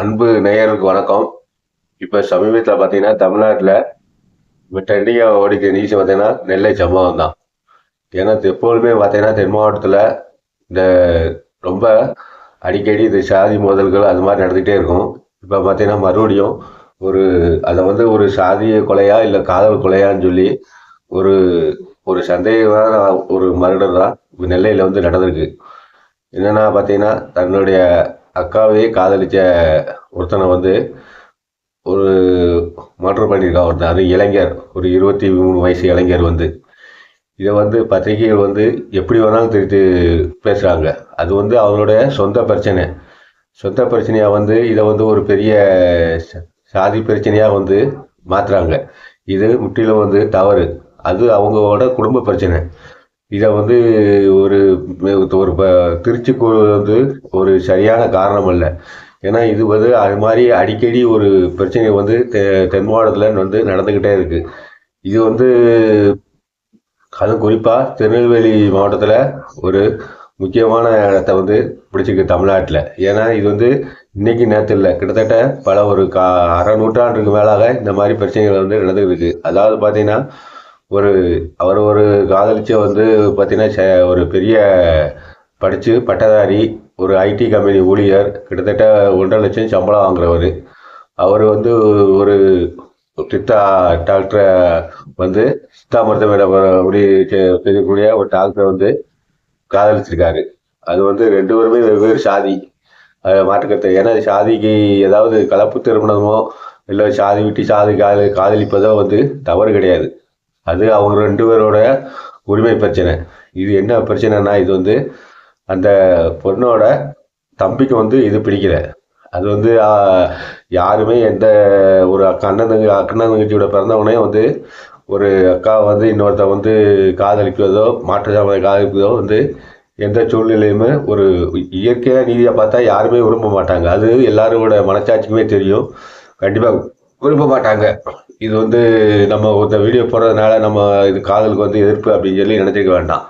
அன்பு நேயர்களுக்கு வணக்கம். இப்போ சமீபத்தில் பார்த்தீங்கன்னா தமிழ்நாட்டில் இப்போ ட்ரெண்டிங்காக ஓடிக்க நியூஸ் பார்த்தீங்கன்னா நெல்லை சம்பவம் தான். ஏன்னா எப்பொழுதுமே பார்த்தீங்கன்னா தென் மாவட்டத்தில் இந்த ரொம்ப அடிக்கடி இந்த சாதி மோதல்கள் அது மாதிரி நடந்துகிட்டே இருக்கும். இப்போ பார்த்தீங்கன்னா மறுபடியும் ஒரு அதை வந்து ஒரு சாதிய கொலையா இல்லை காதல் கொலையான்னு சொல்லி ஒரு ஒரு சந்தேகமான ஒரு மர்டர் தான் நெல்லையில் வந்து நடந்திருக்கு. என்னென்னா பார்த்தீங்கன்னா தன்னுடைய அக்காவே காதலிச்ச ஒருத்தனை வந்து ஒரு மர்டர் பண்ணியிருக்கான் ஒருத்தன். அது இளைஞர். ஒரு இருபத்தி மூணு வயசு இளைஞர் வந்து. இதை வந்து பத்திரிகைகள் வந்து எப்படி வேணாலும் திருத்தி பேசுகிறாங்க அது வந்து அவங்களோட சொந்த பிரச்சனை. சொந்த பிரச்சனையாக வந்து இதை வந்து ஒரு பெரிய சாதி பிரச்சனையாக வந்து மாற்றுறாங்க இது முற்றிலும் வந்து தவறு. அது அவங்களோட குடும்ப பிரச்சனை. இதை வந்து ஒரு ஒரு திருச்சி வந்து ஒரு சரியான காரணம் அல்ல. ஏன்னா இது வந்து அது மாதிரி அடிக்கடி ஒரு பிரச்சனை வந்து தெ தென் மாவட்டத்தில் வந்து நடந்துக்கிட்டே இருக்குது இது வந்து அதுவும் குறிப்பாக திருநெல்வேலி மாவட்டத்தில் ஒரு முக்கியமான இடத்த வந்து பிடிச்சிருக்கு தமிழ்நாட்டில். ஏன்னா இது வந்து இன்னைக்கு நேரத்தில் இல்லை கிட்டத்தட்ட பல ஒரு கா அரை நூற்றாண்டுக்கு மேலாக இந்த மாதிரி பிரச்சனைகள் வந்து நடந்துகிட்டு இருக்கு. அதாவது பார்த்தீங்கன்னா ஒரு அவர் ஒரு காதலிச்சு வந்து பார்த்தீங்கன்னா ஒரு பெரிய படித்து பட்டதாரி ஒரு ஐடி கம்பெனி ஊழியர் கிட்டத்தட்ட ஒன்றரை லட்சம் சம்பளம் வாங்குறவர். அவர் வந்து ஒரு சித்தா டாக்டரை வந்து சித்தா மருத்துவமனை அப்படி செய்யக்கூடிய ஒரு டாக்டரை வந்து காதலிச்சிருக்காரு. அது வந்து ரெண்டு பேருமே வெவ்வேறு சாதி மாற்றுக்கருத்து. ஏன்னா சாதிக்கு ஏதாவது கலப்பு திருமணமோ இல்லை சாதி விட்டு சாதி காதலி காதலிப்பதோ வந்து தவறு கிடையாது. அது அவங்க ரெண்டு பேரோட உரிமை பிரச்சனை. இது என்ன பிரச்சனைனா இது வந்து அந்த பொண்ணோட தம்பிக்கு வந்து இது பிடிக்கல. அது வந்து யாருமே எந்த ஒரு அக்கா அண்ணன் தங்கி அண்ணன் தங்கச்சியோட பிறந்தவனே வந்து ஒரு அக்கா வந்து இன்னொருத்த வந்து காதலிக்கிறதோ மாற்று சாமலை காதலிப்பதோ வந்து எந்த சூழ்நிலையுமே ஒரு இயற்கையாக நீதியை பார்த்தா யாருமே விரும்ப மாட்டாங்க. அது எல்லாரோட மனச்சாட்சிக்குமே தெரியும். கண்டிப்பாக விரும்ப மாட்டாங்க. இது வந்து நம்ம இந்த வீடியோ போடுறதுனால நம்ம இது காதலுக்கு வந்து எதிர்ப்பு அப்படின்னு சொல்லி நினச்சிக்க வேண்டாம்.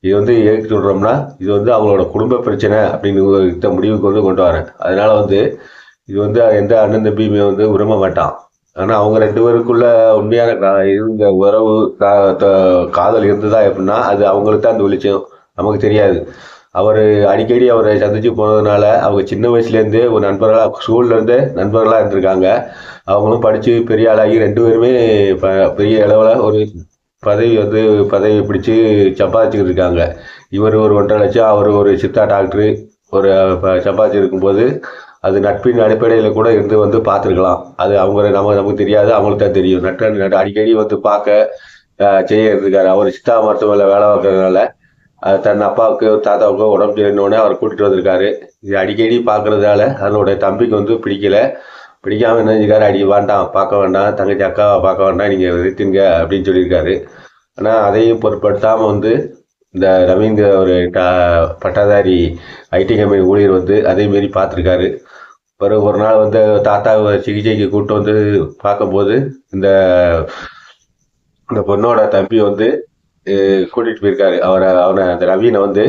இது வந்து எதுக்கு சொல்கிறோம்னா இது வந்து அவங்களோட குடும்ப பிரச்சனை அப்படின்னு இந்த முடிவுக்கு வந்து கொண்டு வரேன். அதனால வந்து இது வந்து எந்த அண்ணன் தம்பியுமே வந்து விரும்ப மாட்டான். ஆனால் அவங்க ரெண்டு பேருக்குள்ள உண்மையான கா- இருந்த உறவு கா- காதல் இருந்ததா எப்படின்னா அது அவங்களுக்கு தான் அந்த வெளிச்சம். நமக்கு தெரியாது. அவர் அடிக்கடி அவரை சந்திச்சு போனதுனால அவங்க சின்ன வயசுலேருந்தே ஒரு நண்பர்களாக ஸ்கூல்லேருந்து நண்பர்களாக இருந்திருக்காங்க. அவங்களும் படித்து பெரிய ஆளாகி ரெண்டு பேருமே ப- பெரிய அளவில் ஒரு பதவி வந்து பதவி பிடிச்சி சம்பாதிச்சுக்கிட்டு இருக்காங்க. இவர் ஒரு ஒன்றரை லட்சம் அவர் ஒரு சித்தா டாக்டரு ஒரு ப- இருக்கும்போது அது நட்பின் அடிப்படையில் கூட இருந்து வந்து பார்த்துருக்கலாம். அது அவங்க நம்ம நமக்கு தெரியாது அவங்களுக்கு தான் தெரியும். நட்டு அடிக்கடி வந்து பார்க்க செய்ய இருக்காரு அவர் சித்தா மருத்துவமனையில் வேலை பார்க்கறதுனால தன் அப்பாவுக்கு தாத்தாவுக்கு உடம்பு சரியில்லைன்னு அவர் கூட்டிகிட்டு வந்திருக்காரு. இது அடிக்கடி பார்க்கறதால அதனுடைய தம்பிக்கு வந்து பிடிக்கல. பிடிக்காம என்ன செஞ்சிருக்காரு? அடி வேண்டாம் பார்க்க வேண்டாம் தங்கச்சி அக்காவை பார்க்க வேண்டாம் நீங்கள் நிறுத்துங்க அப்படின்னு சொல்லியிருக்காரு. ஆனால் அதையும் பொருட்படுத்தாமல் வந்து இந்த ரவீந்திர ஒரு டா- பட்டதாரி ஐடி கம்பெனி ஊழியர் வந்து அதே மாரி பார்த்துருக்காரு. பிறகு ஒரு நாள் வந்து தாத்தாவை சிகிச்சைக்கு கூப்பிட்டு வந்து பார்க்கும்போது இந்த இந்த பொண்ணோட தம்பி வந்து கூட்டிகிட்டு போயிருக்காரு. அவரை அவனை அந்த ரவீனை வந்து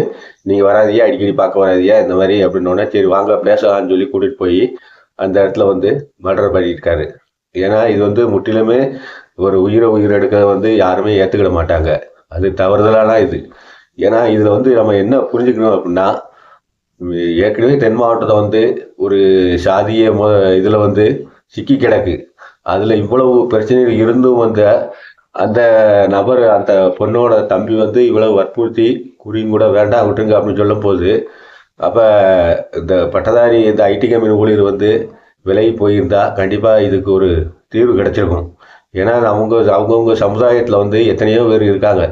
நீங்கள் வராதியா அடிக்கடி பார்க்க வராதியா இந்த மாதிரி அப்படின்னோடனே சரி வாங்க பேசலாம்னு சொல்லி கூட்டிகிட்டு போய் அந்த இடத்துல வந்து மர்டர் பண்ணியிருக்காரு. ஏன்னா இது வந்து முற்றிலுமே ஒரு உயிரை உயிர் எடுக்கிறத வந்து யாருமே ஏற்றுக்கிட மாட்டாங்க. அது தவறுதலான இது. ஏன்னா இதில் வந்து நம்ம என்ன புரிஞ்சுக்கணும் அப்படின்னா ஏற்கனவே தென் மாவட்டத்தை வந்து ஒரு சாதிய மொ இதில் வந்து சிக்கி கிடக்கு. அதில் இவ்வளவு பிரச்சனைகள் இருந்தும் வந்த அந்த நபர் அந்த பொண்ணோட தம்பி வந்து இவ்வளவு வற்புறுத்தி குறியும் கூட வேண்டாம் விட்டுருங்க அப்படின்னு சொல்லும் போது அப்போ இந்த பட்டதாரி இந்த ஐடி கம்பெனி ஊழியர் வந்து விலகி போயிருந்தா கண்டிப்பாக இதுக்கு ஒரு தீர்வு கிடச்சிருக்கும். ஏன்னா அவங்க அவங்கவுங்க சமுதாயத்தில் வந்து எத்தனையோ பேர் இருக்காங்க.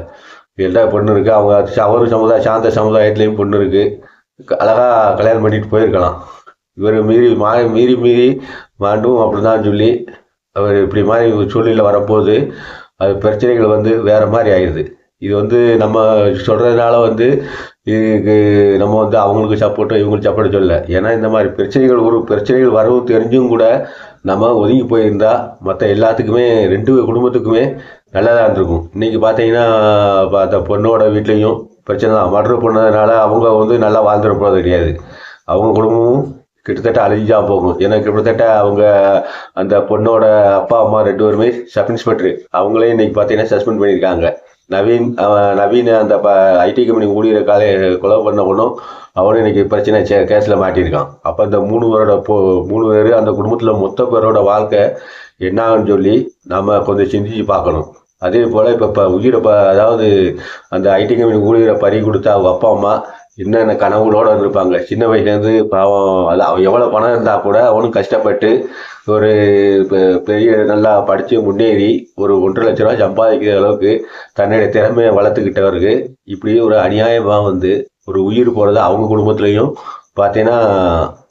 எல்லா பொண்ணு இருக்குது அவங்க அவர் சமுதாய சாந்த சமுதாயத்துலேயும் பொண்ணு இருக்குது அழகா கல்யாணம் பண்ணிட்டு போயிருக்கலாம். இவர் மீறி மா மீறி மீறி மாண்டும் அப்படிதான் சொல்லி அவர் இப்படி மாதிரி சூழ்நிலை வரப்போது அது பிரச்சனைகள் வந்து வேற மாதிரி ஆயிடுது இது வந்து நம்ம சொல்றதுனால வந்து இதுக்கு நம்ம வந்து அவங்களுக்கு சப்போர்ட்டோ இவங்களுக்கு சப்போர்ட்டு சொல்லலை. ஏன்னா இந்த மாதிரி பிரச்சனைகள் ஒரு பிரச்சனைகள் வரவும் தெரிஞ்சும் கூட நம்ம ஒதுங்கி போயிருந்தா மற்ற எல்லாத்துக்குமே ரெண்டு குடும்பத்துக்குமே நல்லதாக இருந்திருக்கும். இன்னைக்கு பார்த்தீங்கன்னா பார்த்த பொண்ணோட வீட்லேயும் பிரச்சனை தான். மர்டர் பண்ணதுனால அவங்க வந்து நல்லா வாழ்ந்துட போகிறது கிடையாது அவங்க குடும்பமும் கிட்டத்தட்ட அழிஞ்சா போகும். ஏன்னா கிட்டத்தட்ட அவங்க அந்த பொண்ணோட அப்பா அம்மா ரெண்டு பேருமே சப் இன்ஸ்பெக்டர். அவங்களே இன்னைக்கு பார்த்தீங்கன்னா சஸ்பெண்ட் பண்ணியிருக்காங்க. நவீன் அவன் நவீன் அந்த ஐடி கம்பெனி ஊழியர் காலை கொலை பண்ண ஒன்றும் அவனும் இன்னைக்கு பிரச்சனை கேஸில் மாட்டியிருக்கான். அப்போ அந்த மூணு பேரோட போ மூணு பேர் அந்த குடும்பத்தில் மொத்த பேரோட வாழ்க்கை என்னான்னு சொல்லி நம்ம கொஞ்சம் சிந்திச்சு பார்க்கணும். அதே போல் இப்போ இப்போ உயிரை ப அதாவது அந்த ஐடி கம்பெனி ஊழியரை பறி கொடுத்தா அவங்க அப்பா அம்மா என்னென்ன கனவுகளோடு இருந்திருப்பாங்க? சின்ன வயசுலேருந்து பாவம் அது அவன் எவ்வளோ பணம் இருந்தால் கூட அவனும் கஷ்டப்பட்டு ஒரு பெ- பெரிய நல்லா படித்து முன்னேறி ஒரு ஒன்றரை லட்ச ரூபா சம்பாதிக்கிற அளவுக்கு தன்னுடைய திறமையை வளர்த்துக்கிட்டவருக்கு இப்படி ஒரு அநியாயமாக வந்து ஒரு உயிர் போகிறது அவங்க குடும்பத்துலேயும் பார்த்தீங்கன்னா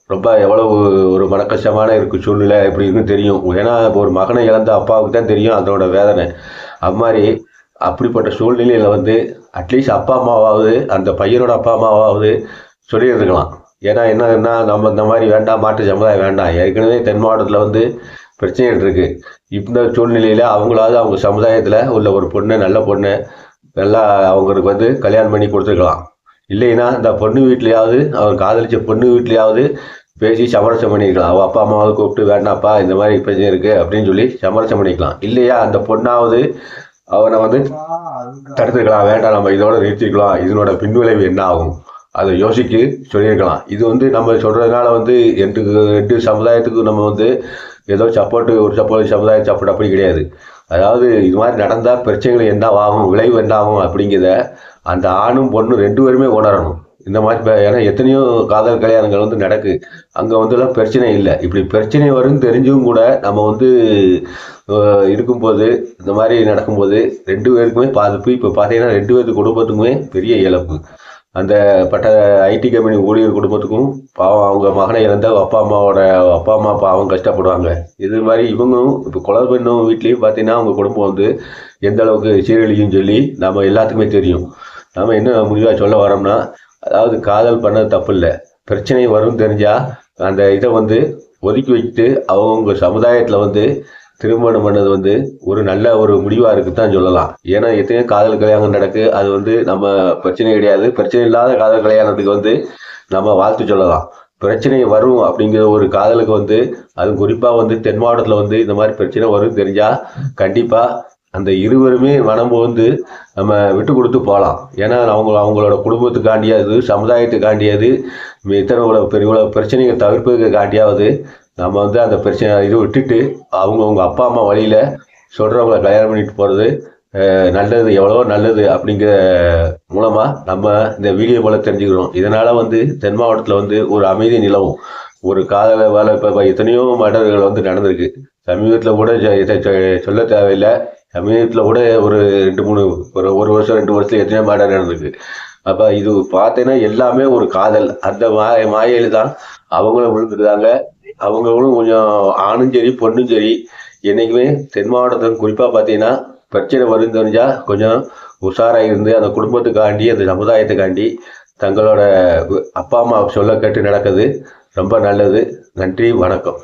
ரொம்ப எவ்வளவு ஒரு மனக்கஷ்டமான இருக்கு சூழ்நிலை இப்படி இருக்குன்னு தெரியும். ஏன்னா இப்போ ஒரு மகனை இழந்த அப்பாவுக்கு தான் தெரியும் அதனோட வேதனை. அது மாதிரி அப்படிப்பட்ட சூழ்நிலையில் வந்து அட்லீஸ்ட் அப்பா அம்மாவாவது அந்த பையனோட அப்பா அம்மாவாவது சொல்லியிருக்கலாம் ஏன்னா என்னன்னா நம்ம இந்த மாதிரி வேண்டாம் மாட்டு சமுதாயம் வேண்டாம். ஏற்கனவே தென் மாவட்டத்தில் வந்து பிரச்சனைகள் இருக்குது இந்த சூழ்நிலையில் அவங்களாவது அவங்க சமுதாயத்தில் உள்ள ஒரு பொண்ணு நல்ல பொண்ணு நல்லா அவங்களுக்கு வந்து கல்யாணம் பண்ணி கொடுத்துருக்கலாம். இல்லைன்னா இந்த பொண்ணு வீட்லையாவது அவர் காதலிச்ச பொண்ணு வீட்லையாவது பேசி சமரசம் பண்ணிக்கலாம் அவள் அப்பா அம்மாவது கூப்பிட்டு வேண்டாப்பா இந்த மாதிரி பிரச்சனை இருக்குது அப்படின்னு சொல்லி சமரசம் பண்ணிக்கலாம். இல்லையா அந்த பொண்ணாவது அவனை வந்து தடுத்துக்கலாம் வேண்டாம் நம்ம இதோட நிறுத்திக்கலாம் இதனோட பின்விளைவு என்ன ஆகும்? அதை யோசிச்சு சொல்லியிருக்கலாம். இது வந்து நம்ம சொல்கிறதுனால வந்து ரெண்டு ரெண்டு சமுதாயத்துக்கு நம்ம வந்து ஏதோ சப்போர்ட்டு ஒரு சப்போர்ட் சமுதாய சப்போர்ட் அப்படி கிடையாது. அதாவது இது மாதிரி நடந்தால் பிரச்சனைகள் என்ன ஆகும்? விளைவு என்ன ஆகும் அப்படிங்கிறத அந்த ஆணும் பொண்ணும் ரெண்டு பேருமே உணரணும். இந்த மாதிரி இப்போ ஏன்னா எத்தனையோ காதல் கல்யாணங்கள் வந்து நடக்கு. அங்கே வந்துலாம் பிரச்சனை இல்லை. இப்படி பிரச்சனை வரும்னு தெரிஞ்சும் கூட நம்ம வந்து இருக்கும்போது இந்த மாதிரி நடக்கும்போது ரெண்டு பேருக்குமே பாதிப்பு இப்போ பார்த்தீங்கன்னா ரெண்டு பேருக்கு குடும்பத்துக்குமே பெரிய இழப்பு. அந்த பட்ட ஐடி கம்பெனி ஊழியர் குடும்பத்துக்கும் பாவம் அவங்க மகனை இழந்த அப்பா அம்மாவோட அப்பா அம்மா பாவம் கஷ்டப்படுவாங்க. இது மாதிரி இவங்களும் இப்போ குழந்தை பெண்ணும் வீட்லேயும் பார்த்தீங்கன்னா அவங்க குடும்பம் வந்து எந்த அளவுக்கு சீரழியும் சொல்லி நம்ம எல்லாத்துக்குமே தெரியும். நம்ம என்ன முடிவாக சொல்ல வரோம்னா அதாவது காதல் பண்ணது தப்பு இல்லை பிரச்சனை வரும் தெரிஞ்சால் அந்த இதை வந்து ஒதுக்கி வச்சுட்டு அவங்க சமுதாயத்தில் வந்து திருமணம் பண்ணது வந்து ஒரு நல்ல ஒரு முடிவாக இருக்குன்னு தான் சொல்லலாம். ஏன்னா எத்தனையோ காதல் கல்யாணம் நடக்கு அது வந்து நம்ம பிரச்சனை கிடையாது. பிரச்சனை இல்லாத காதல் கல்யாணத்துக்கு வந்து நம்ம வாழ்த்து சொல்லலாம். பிரச்சனை வரும் அப்படிங்கிற ஒரு காதலுக்கு வந்து அது குறிப்பாக வந்து தென் மாவட்டத்தில் வந்து இந்த மாதிரி பிரச்சனை வரும் தெரிஞ்சால் கண்டிப்பாக அந்த இருவருமே மனம் வந்து நம்ம விட்டு கொடுத்து போகலாம். ஏன்னா அவங்க அவங்களோட குடும்பத்துக்காண்டியாவது சமுதாயத்துக்காண்டியாது இத்தனை இவ்வளோ பெரிய இவ்வளோ பிரச்சனைகள் தவிர்ப்பதுக்காண்டியாவது நம்ம வந்து அந்த பிரச்சனை இது விட்டுட்டு அவங்கவுங்க அப்பா அம்மா வழியில் சொல்கிறவங்கள கல்யாணம் பண்ணிட்டு போகிறது நல்லது எவ்வளோ நல்லது அப்படிங்கிற மூலமாக நம்ம இந்த வீடியோ போல் தெரிஞ்சுக்கிறோம். இதனால் வந்து தென் மாவட்டத்தில் வந்து ஒரு அமைதி நிலவும். ஒரு காதல வேலை இப்போ எத்தனையோ மர்டர்கள் வந்து நடந்திருக்கு. சமீபத்தில் கூட இதை சொல்ல தேவையில்லை. சமீபத்தில் கூட ஒரு ரெண்டு மூணு ஒரு ஒரு வருஷம் ரெண்டு வருஷத்துல எத்தனையோ மர்டர் நடந்திருக்கு. அப்போ இது பார்த்தீங்கன்னா எல்லாமே ஒரு காதல். அந்த மாய மாயையில் தான் அவங்களும் விழுந்துருக்காங்க. அவங்களும் கொஞ்சம் ஆணும் சரி பொண்ணும் சரி. என்றைக்குமே தென் மாவட்டத்தில் குறிப்பாக பார்த்தீங்கன்னா பிரச்சனை வரும் தெரிஞ்சால் கொஞ்சம் உஷாராக இருந்து அந்த குடும்பத்துக்காண்டி அந்த சமுதாயத்துக்காண்டி தங்களோட அப்பா அம்மா சொல்ல கேட்டு நடக்குது. ரொம்ப நல்லது. நன்றி வணக்கம்.